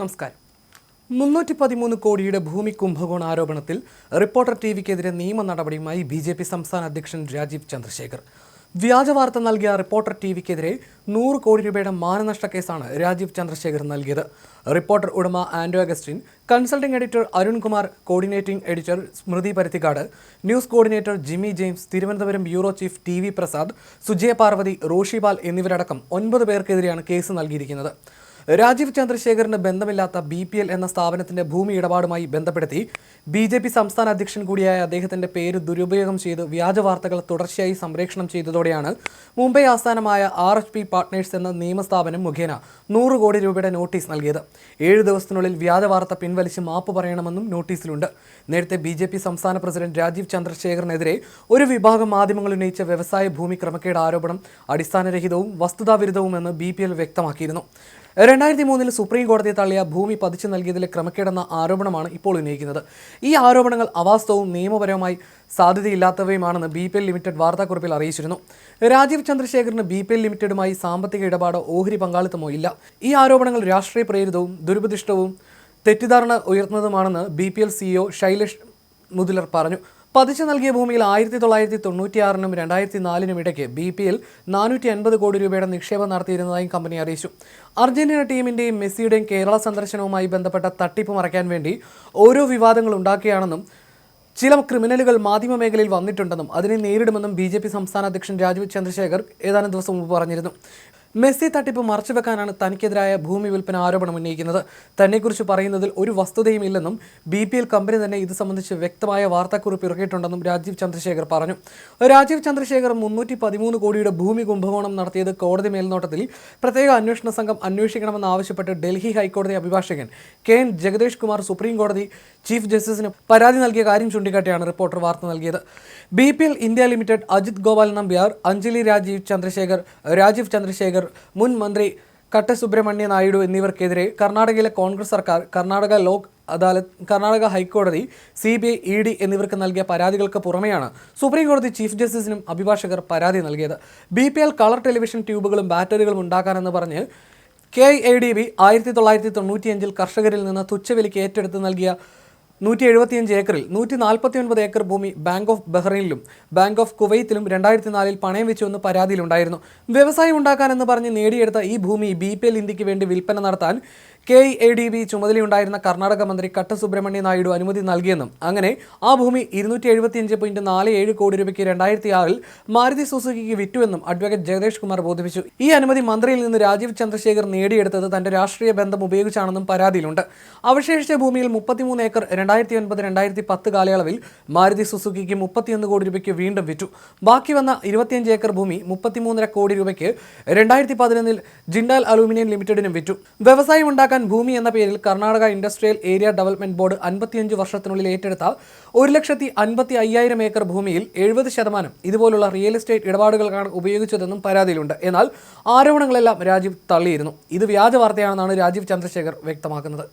നമസ്കാരം. മുന്നൂറ്റി പതിമൂന്ന് കോടിയുടെ ഭൂമി കുംഭകോണ ആരോപണത്തിൽ റിപ്പോർട്ടർ ടി വിക്കെതിരെ നിയമ നടപടിയുമായി ബി ജെ പി സംസ്ഥാന അധ്യക്ഷൻ രാജീവ് ചന്ദ്രശേഖർ. വ്യാജ വാർത്ത നൽകിയ റിപ്പോർട്ടർ ടി വിക്കെതിരെ നൂറ് കോടി രൂപയുടെ മാനനഷ്ട കേസാണ് രാജീവ് ചന്ദ്രശേഖർ നൽകിയത്. റിപ്പോർട്ടർ ഉടമ Anto Augustine consulting editor Arunkumar coordinating editor Smruthi Paruthikkad news coordinator Jimmy James Thiruvananthapuram bureau chief T V Prasad Sujaya Parvathy Roshipal എന്നിവരടക്കം ഒൻപത് പേർക്കെതിരെയാണ് കേസ് നൽകിയിരിക്കുന്നത്. രാജീവ് ചന്ദ്രശേഖറിന് ബന്ധമില്ലാത്ത ബി പി എൽ എന്ന സ്ഥാപനത്തിന്റെ ഭൂമി ഇടപാടുമായി ബന്ധപ്പെടുത്തി ബി ജെ പി സംസ്ഥാന അധ്യക്ഷൻ കൂടിയായ അദ്ദേഹത്തിന്റെ പേര് ദുരുപയോഗം ചെയ്ത് വ്യാജ വാർത്തകൾ തുടർച്ചയായി സംപ്രേഷണം ചെയ്തതോടെയാണ് മുംബൈ ആസ്ഥാനമായ ആർ എച്ച് പി പാർട്ട്നേഴ്സ് എന്ന നിയമസ്ഥാപനം മുഖേന നൂറ് കോടി രൂപയുടെ നോട്ടീസ് നൽകിയത്. ഏഴ് ദിവസത്തിനുള്ളിൽ വ്യാജ വാർത്ത പിൻവലിച്ച് മാപ്പ് പറയണമെന്നും നോട്ടീസിലുണ്ട്. നേരത്തെ ബി ജെ പി സംസ്ഥാന പ്രസിഡന്റ് രാജീവ് ചന്ദ്രശേഖറിനെതിരെ ഒരു വിഭാഗം മാധ്യമങ്ങൾ ഉന്നയിച്ച വ്യവസായ ഭൂമി ക്രമക്കേട് ആരോപണം അടിസ്ഥാനരഹിതവും വസ്തുതാവിരുദ്ധവുമെന്ന് ബി പി എൽ വ്യക്തമാക്കിയിരുന്നു. രണ്ടായിരത്തി മൂന്നിൽ സുപ്രീം കോടതി തള്ളിയ ഭൂമി പതിച്ചു നൽകിയതിലെ ക്രമക്കേടെന്ന ആരോപണമാണ് ഇപ്പോൾ ഉന്നയിക്കുന്നത്. ഈ ആരോപണങ്ങൾ അവാസ്തവും നിയമപരമായി സാധ്യതയില്ലാത്തവയുമാണെന്ന് ബി പി എൽ ലിമിറ്റഡ് വാർത്താക്കുറിപ്പിൽ അറിയിച്ചിരുന്നു. രാജീവ് ചന്ദ്രശേഖറിന് ബി പി എൽ ലിമിറ്റഡുമായി സാമ്പത്തിക ഇടപാടോ ഓഹരി പങ്കാളിത്തമോ ഇല്ല. ഈ ആരോപണങ്ങൾ രാഷ്ട്രീയ പ്രേരിതവും ദുരുപദിഷ്ടവും തെറ്റിദ്ധാരണ ഉയർത്തുന്നതുമാണെന്ന് B P L CEO Shailesh Muthilar പറഞ്ഞു. പതിച്ചു നൽകിയ ഭൂമിയിൽ ആയിരത്തി തൊള്ളായിരത്തി തൊണ്ണൂറ്റിയാറിനും രണ്ടായിരത്തി നാലിനും ഇടയ്ക്ക് ബി പി എൽ നാനൂറ്റി അൻപത് കോടി രൂപയുടെ നിക്ഷേപം നടത്തിയിരുന്നതായും കമ്പനി അറിയിച്ചു. അർജന്റീന ടീമിന്റെയും മെസ്സിയുടെയും കേരള സന്ദർശനവുമായി ബന്ധപ്പെട്ട തട്ടിപ്പ് മറയ്ക്കാൻ വേണ്ടി ഓരോ വിവാദങ്ങൾ ഉണ്ടാക്കിയാണെന്നും ചില ക്രിമിനലുകൾ മാധ്യമ മേഖലയിൽ വന്നിട്ടുണ്ടെന്നും അതിനെ നേരിടുമെന്നും ബി ജെ പി സംസ്ഥാന അധ്യക്ഷൻ രാജീവ് ചന്ദ്രശേഖർ ഏതാനും ദിവസം മുമ്പ് പറഞ്ഞിരുന്നു. മെസ്സി തട്ടിപ്പ് മറച്ചുവെക്കാനാണ് തനിക്കെതിരായ ഭൂമി വിൽപ്പന ആരോപണം ഉന്നയിക്കുന്നത്. തന്നെക്കുറിച്ച് പറയുന്നതിൽ ഒരു വസ്തുതയും ഇല്ലെന്നും ബി പി എൽ കമ്പനി തന്നെ ഇത് സംബന്ധിച്ച് വ്യക്തമായ വാർത്താക്കുറിപ്പ് ഇറക്കിയിട്ടുണ്ടെന്നും രാജീവ് ചന്ദ്രശേഖർ പറഞ്ഞു. രാജീവ് ചന്ദ്രശേഖർ മുന്നൂറ്റി പതിമൂന്ന് കോടിയുടെ ഭൂമി കുംഭകോണം നടത്തിയത് കോടതി മേൽനോട്ടത്തിൽ. പ്രത്യേക അന്വേഷണ സംഘം അന്വേഷിക്കണമെന്ന് ആവശ്യപ്പെട്ട് ഡൽഹി ഹൈക്കോടതി അഭിഭാഷകൻ K N Jagadeesh Kumar supreme കോടതി ചീഫ് ജസ്റ്റിസിന് പരാതി നൽകിയ കാര്യം ചൂണ്ടിക്കാട്ടിയാണ് റിപ്പോർട്ടർ വാർത്ത നൽകിയത്. B P L India limited Ajith Gopal Nambiar Anjali Rajeev Chandrasekhar Rajeev Chandrasekhar മുൻ മന്ത്രി കട്ട സുബ്രഹ്മണ്യ നായിഡു എന്നിവർക്കെതിരെ കർണാടകയിലെ കോൺഗ്രസ് സർക്കാർ കർണാടക ലോക് അദാലത്ത് കർണാടക ഹൈക്കോടതി C B I E D എന്നിവർക്ക് നൽകിയ പരാതികൾക്ക് പുറമെയാണ് സുപ്രീം കോടതി ചീഫ് ജസ്റ്റിസിനും അഭിഭാഷകർ പരാതി നൽകിയത്. B P L colour television ട്യൂബുകളും ബാറ്ററികളും ഉണ്ടാക്കാനെന്ന് പറഞ്ഞ് കെ ഐ ഡി ബി ആയിരത്തി തൊള്ളായിരത്തി തൊണ്ണൂറ്റിയഞ്ചിൽ കർഷകരിൽ നിന്ന് തുച്ഛവിലയ്ക്ക് ഏറ്റെടുത്ത് നൽകിയ നൂറ്റി എഴുപത്തിയഞ്ച് ഏക്കറിൽ നൂറ്റി നാൽപ്പത്തി ഒൻപത് ഏക്കർ ഭൂമി ബാങ്ക് ഓഫ് ബഹ്റൈനിലും ബാങ്ക് ഓഫ് കുവൈത്തിലും രണ്ടായിരത്തി നാലിൽ പണയം വെച്ചുവെന്ന് പരാതിയിലുണ്ടായിരുന്നു. വ്യവസായം ഉണ്ടാക്കാനെന്ന് പറഞ്ഞ് നേടിയെടുത്ത ഈ ഭൂമി ബി ഇന്ത്യയ്ക്ക് വേണ്ടി വിൽപ്പന നടത്താൻ കെ എ ഡി ബി ചുമതലയുണ്ടായിരുന്ന കർണാടക മന്ത്രി കട്ട സുബ്രഹ്മണ്യ നായിഡു അനുമതി നൽകിയെന്നും അങ്ങനെ ആ ഭൂമി ഇരുന്നൂറ്റി എഴുപത്തിയഞ്ച് പോയിന്റ് നാല് ഏഴ് കോടി രൂപയ്ക്ക് രണ്ടായിരത്തി ആറിൽ മാരുതി സുസുക്കിക്ക് വിറ്റുവെന്നും അഡ്വക്കേറ്റ് ജഗദേഷ് കുമാർ ബോധിപ്പിച്ചു. ഈ അനുമതി മന്ത്രിയിൽ നിന്ന് രാജീവ് ചന്ദ്രശേഖർ നേടിയെടുത്തത് തന്റെ രാഷ്ട്രീയ ബന്ധം ഉപയോഗിച്ചാണെന്നും പരാതിയിലുണ്ട്. അവശേഷിച്ച ഭൂമിയിൽ മുപ്പത്തിമൂന്ന് ഏക്കർ രണ്ടായിരത്തി ഒൻപത് രണ്ടായിരത്തി പത്ത് കാലയളവിൽ മാരുതി സുസുക്കിക്ക് മുപ്പത്തിയൊന്ന് കോടി രൂപയ്ക്ക് വീണ്ടും വിറ്റു. ബാക്കി വന്ന ഇരുപത്തിയഞ്ച് ഏക്കർ ഭൂമി മുപ്പത്തിമൂന്നര കോടി രൂപയ്ക്ക് രണ്ടായിരത്തി പതിനൊന്നിൽ ജിൻഡാൽ അലൂമിനിയം ലിമിറ്റഡിനും വിറ്റു. വ്യവസായം ഭൂമി എന്ന പേരിൽ Karnataka industrial area development board അൻപത്തിയഞ്ച് വർഷത്തിനുള്ളിൽ ഏറ്റെടുത്ത ഒരു ലക്ഷത്തി അൻപത്തി അയ്യായിരം ഏക്കർ ഭൂമിയിൽ എഴുപത് ശതമാനം ഇതുപോലുള്ള റിയൽ എസ്റ്റേറ്റ് ഇടപാടുകൾക്കാണ് ഉപയോഗിച്ചതെന്നും പരാതിയിലുണ്ട്. എന്നാൽ ആരോപണങ്ങളെല്ലാം രാജീവ് തള്ളിയിരുന്നു. ഇത് വ്യാജ വാർത്തയാണെന്നാണ് രാജീവ് ചന്ദ്രശേഖർ വ്യക്തമാക്കുന്നത്.